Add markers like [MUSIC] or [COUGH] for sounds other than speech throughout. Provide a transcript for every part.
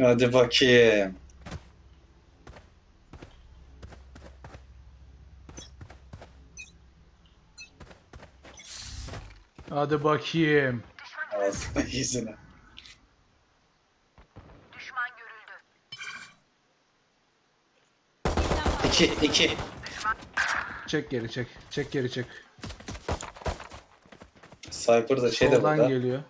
Hadi bakayım. Hadi bakayım. Ağzına yüzüne. Düşman görüldü. İki, iki. Çek geri çek. Çek geri çek. Sniper da şey de Soldan burada. geliyor.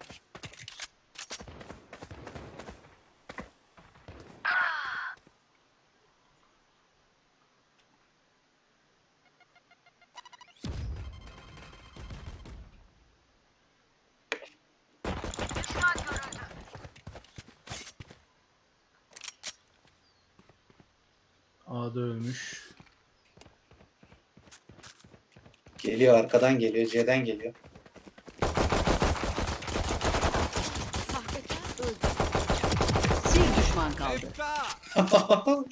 A'da ölmüş. Geliyor arkadan geliyor, C'den geliyor. Sahtekar öldü. Bir düşman kaldı. [LAUGHS]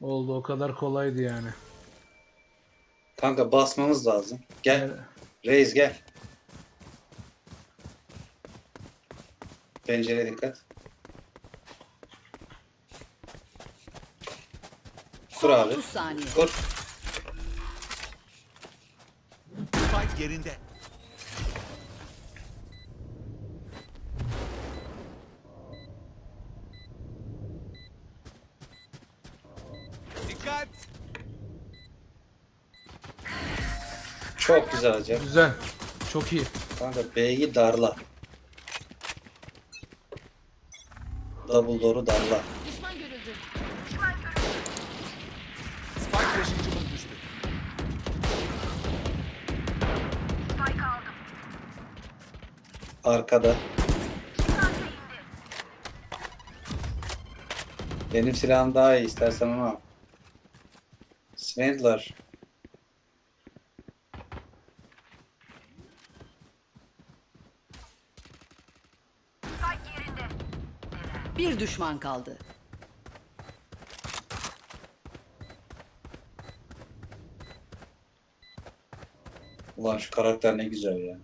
Oldu o kadar kolaydı yani. Kanka basmamız lazım. Gel. Yani Reis gel. Pencereye dikkat. Kur abi. 30 saniye. Kur. Spike yerinde. Dikkat! Çok güzel hocam. Güzel. Çok iyi. Kanka B'yi darla. Double door'u darla. Arkada. Benim silahım daha iyi istersen onu al. Swindler. Bir düşman kaldı. Ulan şu karakter ne güzel ya.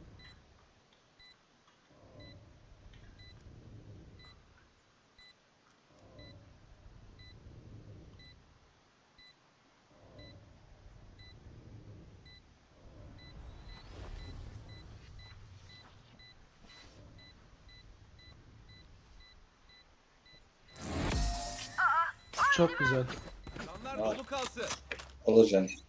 Çok güzel. Canlar Var. dolu kalsın. Olacaksın.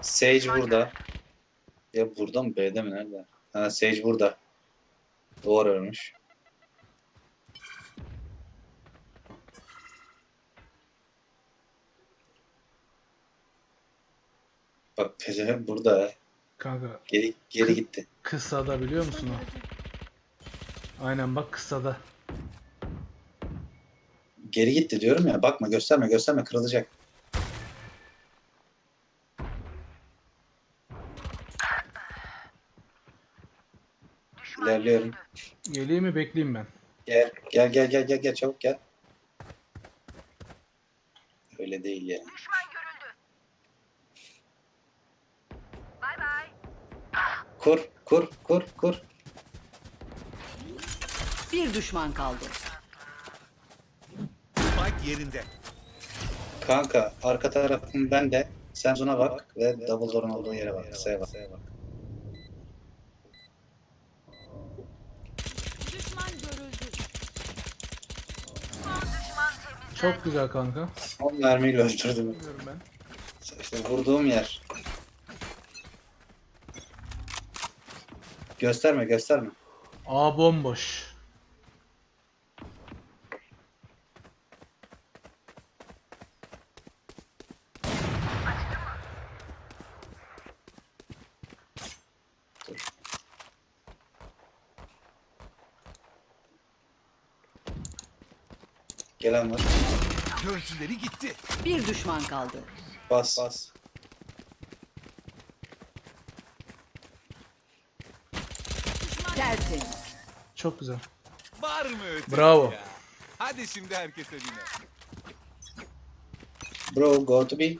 Sage burada. Ya burada mı B'de mi nerede? Ha Sage burada. Duvar örmüş. Bak pezevenk burada. Kanka Geri, geri gitti. kısada biliyor musun o? Aynen bak kısada. Geri gitti diyorum ya. Bakma gösterme gösterme kırılacak. İlerliyorum. Geleyim mi bekleyeyim ben. Gel gel gel gel gel gel çabuk gel. Öyle değil ya. Kur kur kur kur. Bir düşman kaldı. Spike yerinde. Kanka arka tarafın ben de. Sen zona bak ve double door'un olduğu yere bak. Kısaya bak. Düşman görüldü. Son düşman temizlendi. Çok güzel kanka. Son mermiyle öldürdüm. Bilmiyorum ben. İşte vurduğum yer. Gösterme gösterme. A bomboş. gelen var. Görüntüleri gitti. Bir düşman kaldı. Bas. Bas. Tersin. Çok güzel. Var mı ötesi Bravo. ya? Hadi şimdi herkes evine. Bro go to B.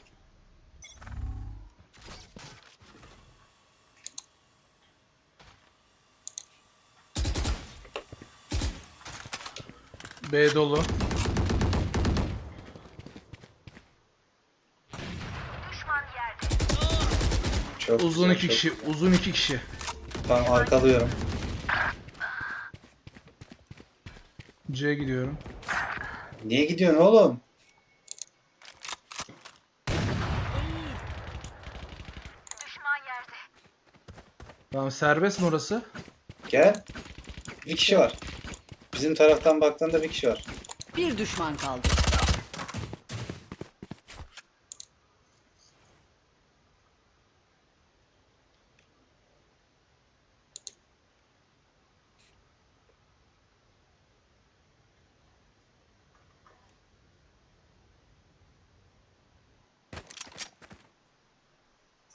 B dolu. Çok Uzun güzel, iki çok kişi. güzel. Uzun iki kişi. Tamam arkalıyorum. C gidiyorum. Niye gidiyorsun oğlum? Düşman yerde. Tamam serbest mi orası? Gel. Bir kişi var. Bizim taraftan baktığında bir kişi var. Bir düşman kaldı.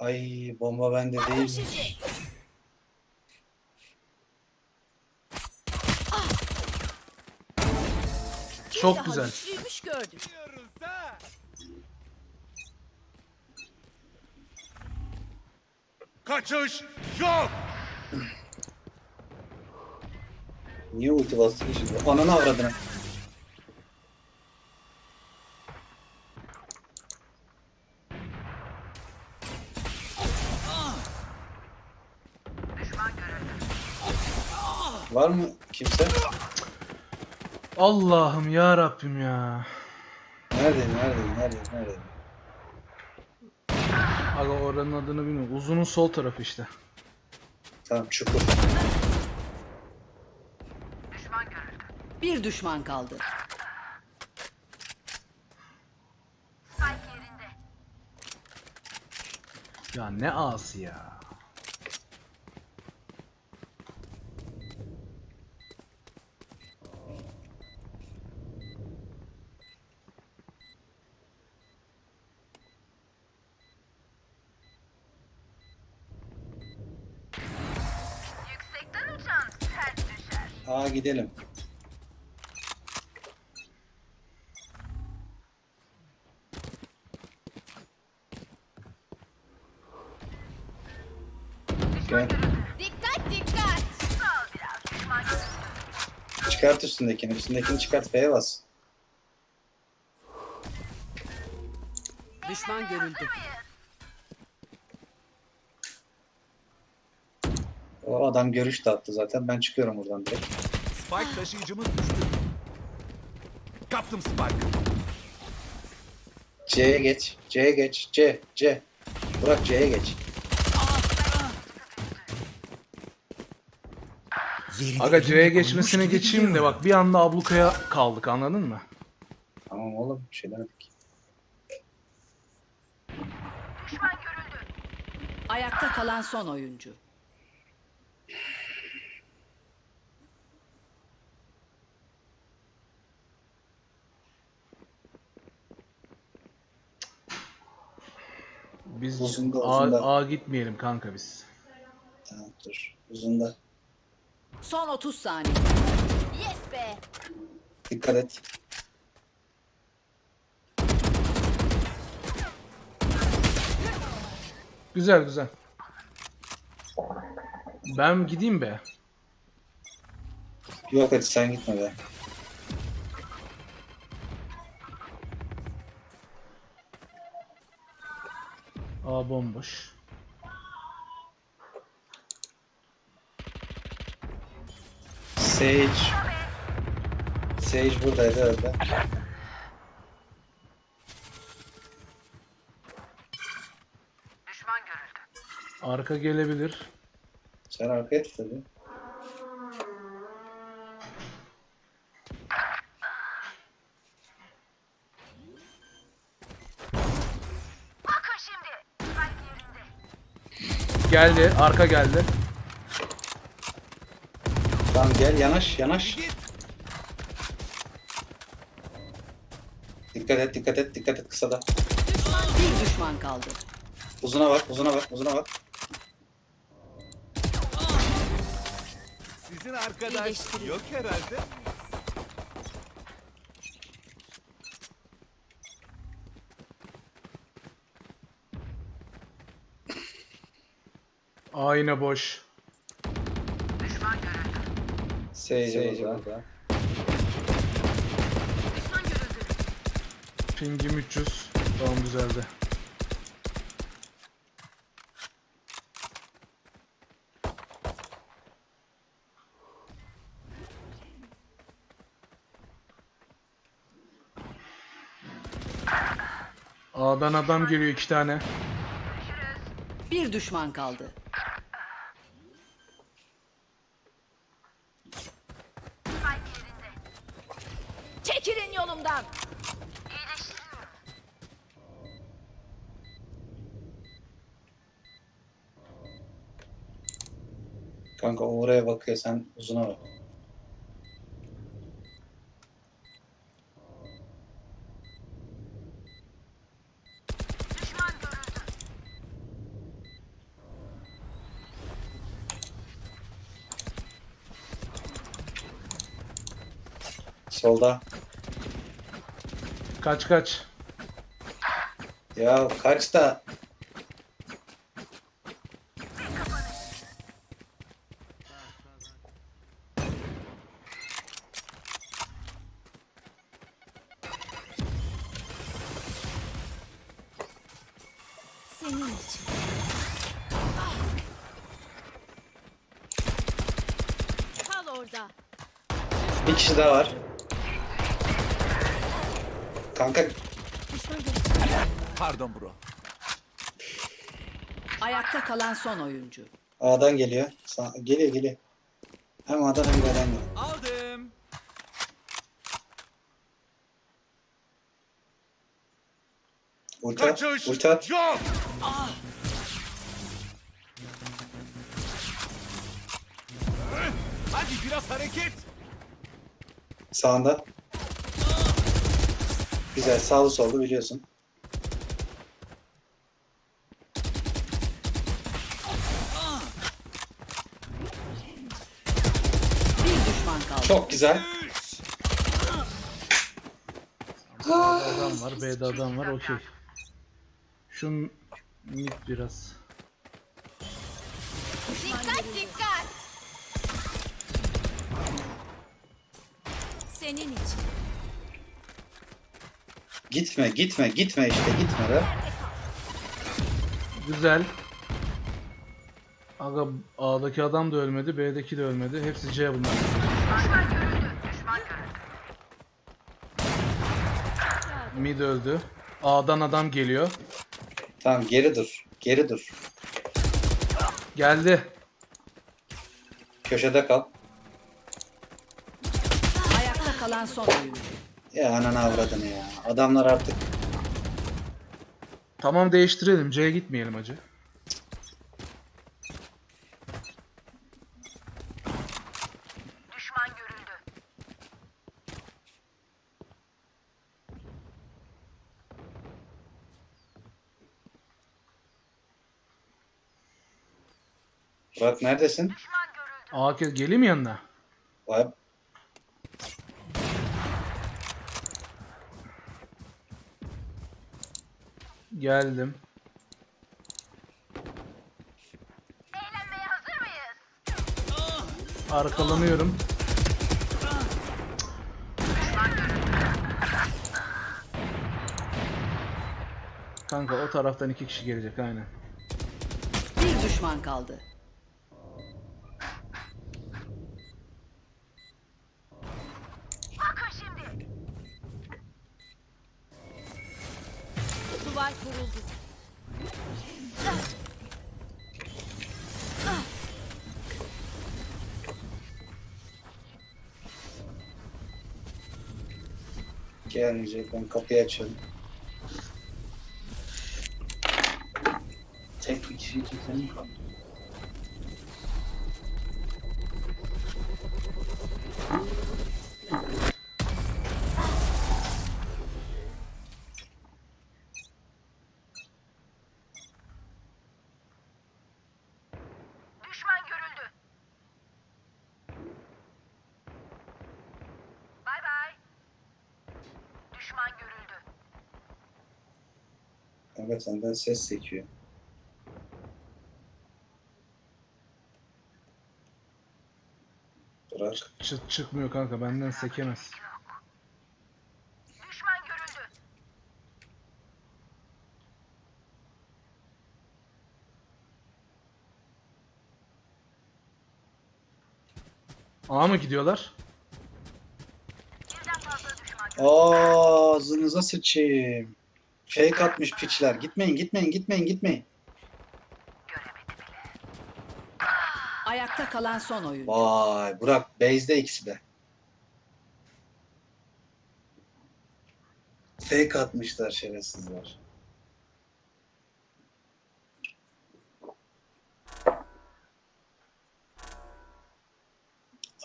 Ay bomba bende değil. Çok güzel. Güçlüymüş gördüm. Kaçış yok. Niye ulti bastı ki şimdi? Ananı avradını. Var mı kimse? Allah'ım ya Rabbim ya. Neredeydi, neredeydi, neredeydi, neredeydi? Aga oranın adını bilmiyorum. Uzunun sol tarafı işte. Tamam, çukur. Düşman görüldü. Bir düşman kaldı. Ya ne ağası ya. Gidelim. Gel. Dikkat dikkat. Çıkart üstündekini. Üstündekini çıkart. F'ye bas. Düşman görüldü. O adam görüş dağıttı zaten. Ben çıkıyorum buradan direkt. Spike taşıyıcımız düştü. Kaptım Spike. C'ye geç. C'ye geç. C. C. Burak C'ye geç. Aga C'ye geçmesine geçeyim de bak bir anda ablukaya kaldık anladın mı? Tamam oğlum. Bir şey demedik. Düşman görüldü. Ayakta kalan son oyuncu. Biz Uzunda, A, uzunda. A gitmeyelim kanka biz. Tamam dur. Uzunda. Son 30 saniye. Yes be. Dikkat et. Güzel güzel. Ben gideyim be. Yok hadi sen gitme be. A bomboş. Sage. Sage buradaydı görüldü. Arka gelebilir. Sen arkaya tut tabii. Bakın şimdi. Spike yerinde. Geldi. Arka geldi. Tamam gel yanaş yanaş. Dikkat et dikkat et dikkat et kısada. Bir düşman kaldı. Uzuna bak uzuna bak uzuna bak. Sizin arkadaş yok herhalde. A yine boş. Düşman görüldü. Sage, burada. Pingim 300. Tamam düzeldi. A'dan adam geliyor iki tane. Bir düşman kaldı. Çekilin yolumdan. Kanka o oraya bakıyor sen uzuna bak. Solda. Kaç kaç. Ya kaç da kişi daha var. Kanka. Pardon bro. Ayakta kalan son oyuncu. A'dan geliyor. Sağ, geliyor geliyor. Hem A'dan hem B'den geliyor. Aldım. Ulti at. Kaçış Ulti at. yok. Hadi biraz hareket. Sağında. Güzel sağlı sollu biliyorsun. Bir düşman kaldı. Çok güzel. Adam var, B'de adam var, okey. Şun mid biraz. Dikkat dikkat. Senin için. Gitme gitme gitme işte gitme be. Güzel. Aga A'daki adam da ölmedi, B'deki de ölmedi. Hepsi C bunlar. Mid öldü. A'dan adam geliyor. Tamam geri dur. Geri dur. Geldi. Köşede kal. Kalan son. Ya ananı avradını ya. Adamlar artık Tamam değiştirelim. C'ye gitmeyelim acı. Burak neredesin? A ke- geleyim yanına. Vay. Geldim. Arkalanıyorum. Kanka o taraftan iki kişi gelecek aynen. Bir düşman kaldı. Gelmeyecek. Ben kapıyı açıyorum. Tek bir kişiyi çekelim. Düşman Aga senden ses sekiyor. Bırak. Çıt çıkmıyor kanka benden sekemez. Düşman. A mı gidiyorlar? Birden. Aa, ağzınıza sıçayım. Fake atmış piçler. Gitmeyin gitmeyin gitmeyin gitmeyin. Ayakta kalan son oyuncu. Vay Burak base'de ikisi de. Fake atmışlar şerefsizler.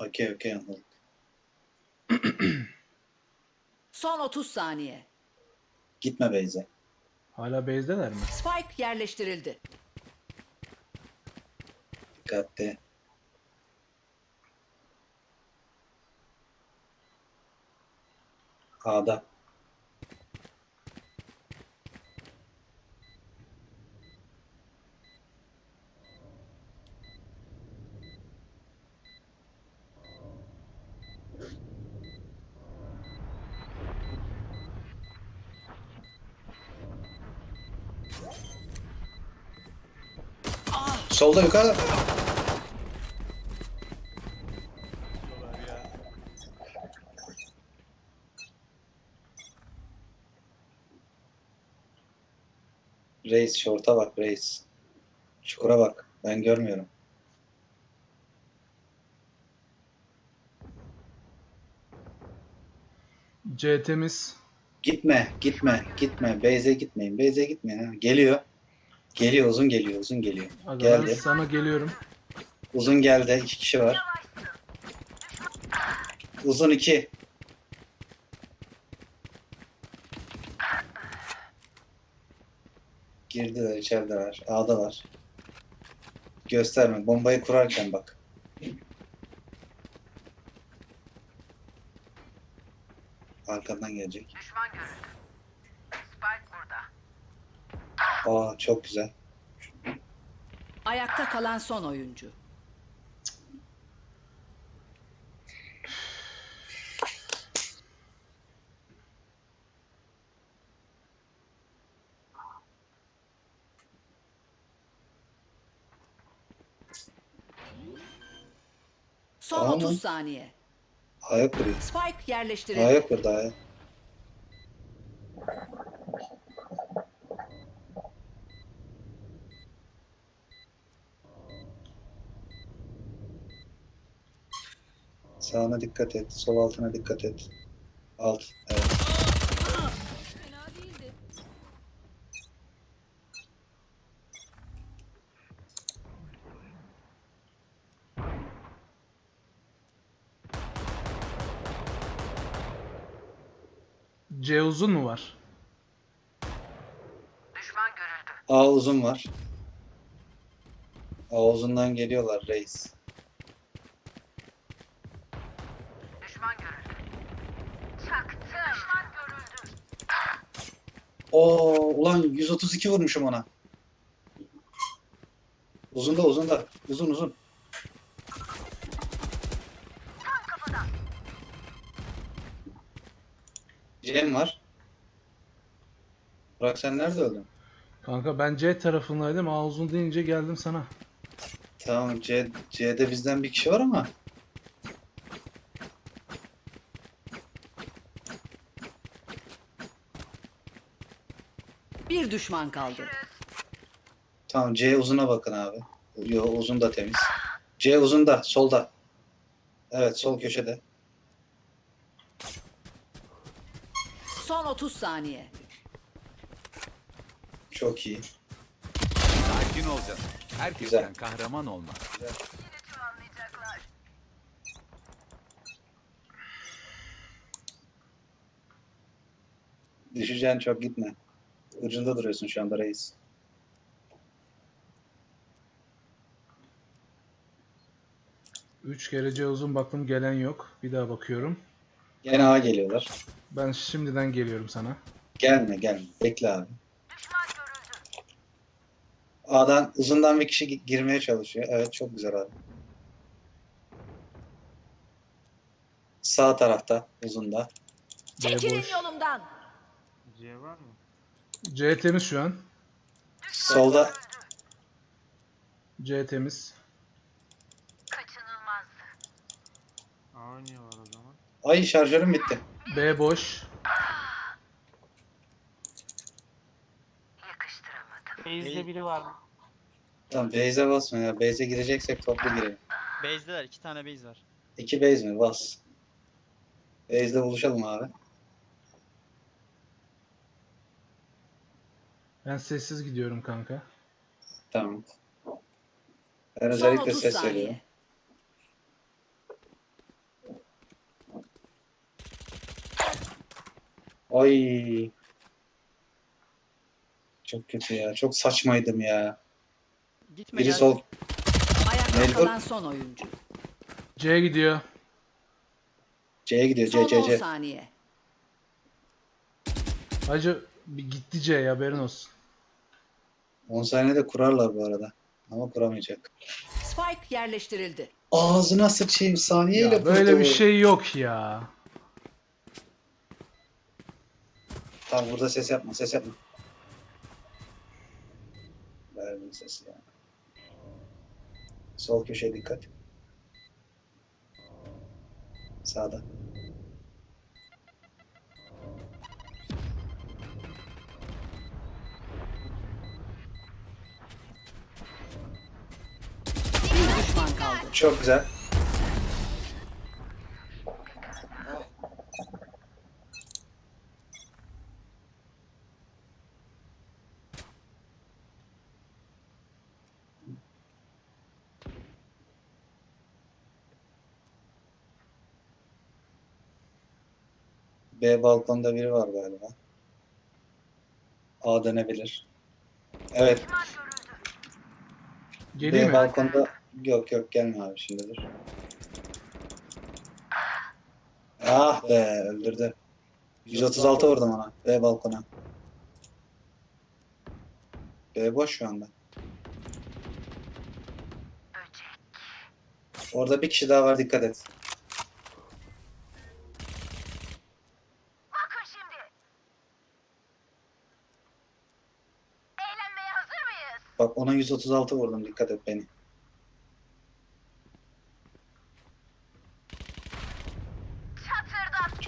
Okey okey. Son 30 saniye. Gitme base'e. Hala base'deler mi? Spike yerleştirildi. Dikkatli. A'da. Solda yukarı. Reis şorta bak reis. Çukura bak. Ben görmüyorum. C temiz. Gitme, gitme, gitme. Beyze gitmeyin. Beyze gitmeyin. Ha. Geliyor. Geliyor, uzun geliyor, uzun geliyor. Aga ben Geldi. sana geliyorum. Uzun geldi. iki kişi var. Uzun iki. Girdiler, içerideler. A'dalar. Gösterme. Bombayı kurarken bak. Arkandan gelecek. Düşman görüldü. Spike burada. Aa çok güzel. Ayakta kalan son oyuncu. Son Tamam. 30 saniye. Ayak kuruyor. Spike yerleştirildi. Ayak kurdu ayak. Sağına dikkat et. Sol altına dikkat et. Alt. Evet. C uzun mu var? Düşman görüldü. A uzun var. A uzundan geliyorlar reis. Oo ulan 132 vurmuşum ona. Uzun da uzun da. Uzun uzun. Cem var. Burak sen nerede öldün? Kanka ben C tarafındaydım. A uzun deyince geldim sana. Tamam C, C'de bizden bir kişi var ama. Bir düşman kaldı. Tamam C uzuna bakın abi. Yo uzun da temiz. C uzun da solda. Evet sol köşede. Son 30 saniye. Çok iyi. Sakin ol canım. Herkesten Güzel. kahraman olmaz. Anlayacaklar. Düşeceksin çok gitme. Ucunda duruyorsun şu anda reis. Üç kere C uzun baktım gelen yok. Bir daha bakıyorum. Gene A geliyorlar. Ben şimdiden geliyorum sana. Gelme gelme. Bekle abi. A'dan uzundan bir kişi gi- girmeye çalışıyor. Evet çok güzel abi. Sağ tarafta uzunda. Çekilin boş. yolumdan. C temiz şu an. Solda C temiz. Kaçınılmazdı. oynuyorlar o zaman. Ay şarjörüm bitti. B boş. Yakıştıramadım. Base'de biri var. Tamam base'e basma ya. Base'e gireceksek toplu girelim. Base'deler. iki tane base var. İki base mi? Bas. Base'de buluşalım abi. Ben sessiz gidiyorum kanka. Tamam. Ben Son özellikle 30 ses saniye. veriyorum. Ay. Çok kötü ya. Çok saçmaydım ya. Gitme Biri gel. sol. Ayakta Mecbur. kalan son oyuncu. C gidiyor. C'ye gidiyor. Son C, C, 10 C. saniye. Hacı bir gitti C haberin olsun. 10 saniyede kurarlar bu arada. Ama kuramayacak. Spike yerleştirildi. Ağzına sıçayım saniyeyle Ya böyle kurdu. bir şey yok ya. Tamam burada ses yapma, ses yapma. Verdim sesi ya. Sol köşeye dikkat. Sağda. Çok güzel. B balkonda biri var galiba. A dönebilir. Evet. Geleyim B mi? balkonda yok yok gelme abi şimdi dur. Ah be öldürdü. 136 vurdum ona. B balkona. B boş şu anda. Orada bir kişi daha var dikkat et. Bak ona 136 vurdum dikkat et beni.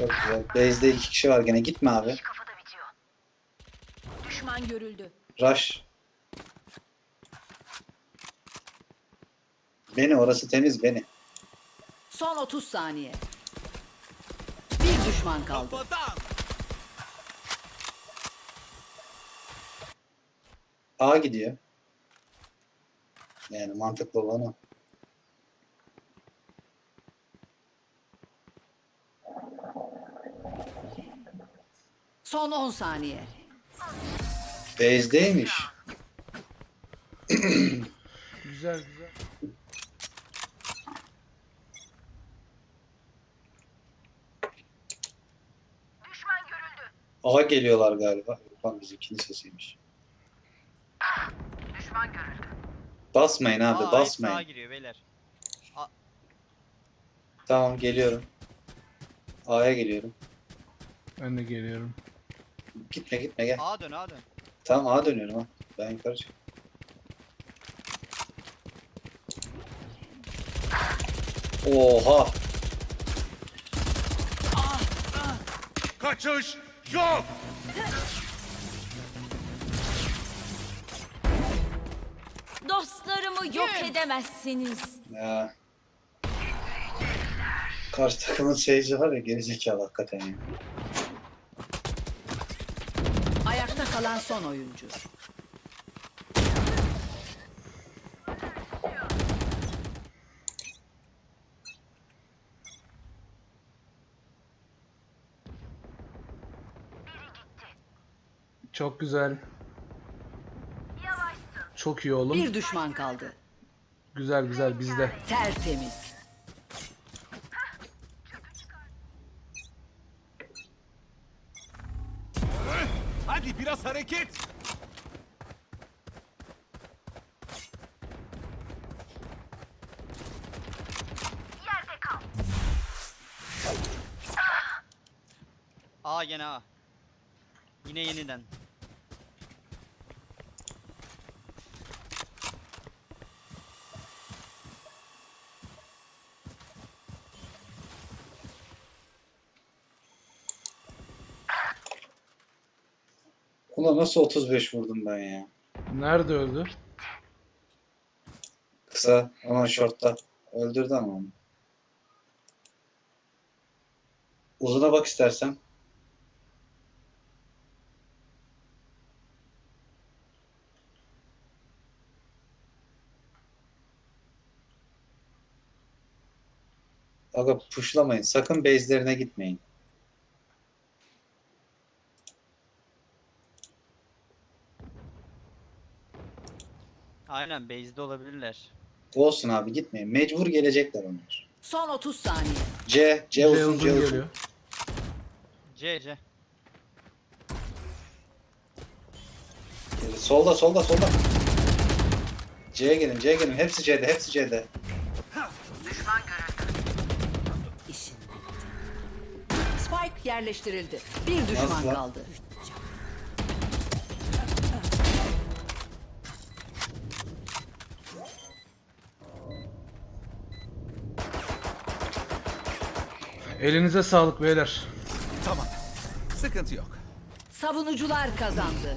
Çok güzel. Base'de iki kişi var gene gitme abi. Kafada bitiyor. Düşman görüldü. Rush. Beni orası temiz beni. Son 30 saniye. Bir düşman kaldı. A gidiyor. Yani mantıklı olan o. Son 10 saniye. Base'deymiş. Güzel güzel. Düşman görüldü. A geliyorlar galiba. Lan bizimkinin sesiymiş. Düşman görüldü. Basmayın abi Aa, basmayın. sağa giriyor beyler. Tamam geliyorum. A'ya geliyorum. Ben de geliyorum. Gitme gitme gel. A dön A dön. Tamam A'ya dönüyorum ha. Ben yukarı çık. Oha. Kaçış yok. Dostlarımı yok edemezsiniz. Ya. Karşı takımın seyirci var ya gerizekalı hakikaten ya. Ayakta kalan son oyuncu. Çok güzel. Çok iyi oğlum. Bir düşman kaldı. Güzel güzel bizde. Tertemiz. Biraz hareket. Yerde kal. A gene A. Yine yeniden. Ulan nasıl 35 vurdum ben ya? Nerede öldü? Kısa ama shortta. Öldürdü ama onu. Uzuna bak istersen. Aga pushlamayın. Sakın base'lerine gitmeyin. Aynen base'de olabilirler. Olsun abi gitmeyin. Mecbur gelecekler onlar. Son 30 saniye. C, C, C uzun, uzun C uzun. geliyor. C C. Solda, solda, solda. C'ye gelin, C'ye gelin. Hepsi C'de, hepsi C'de. İşin. Spike yerleştirildi. Bir düşman Nasıl lan? kaldı. Elinize sağlık beyler. Tamam. Sıkıntı yok. Savunucular kazandı.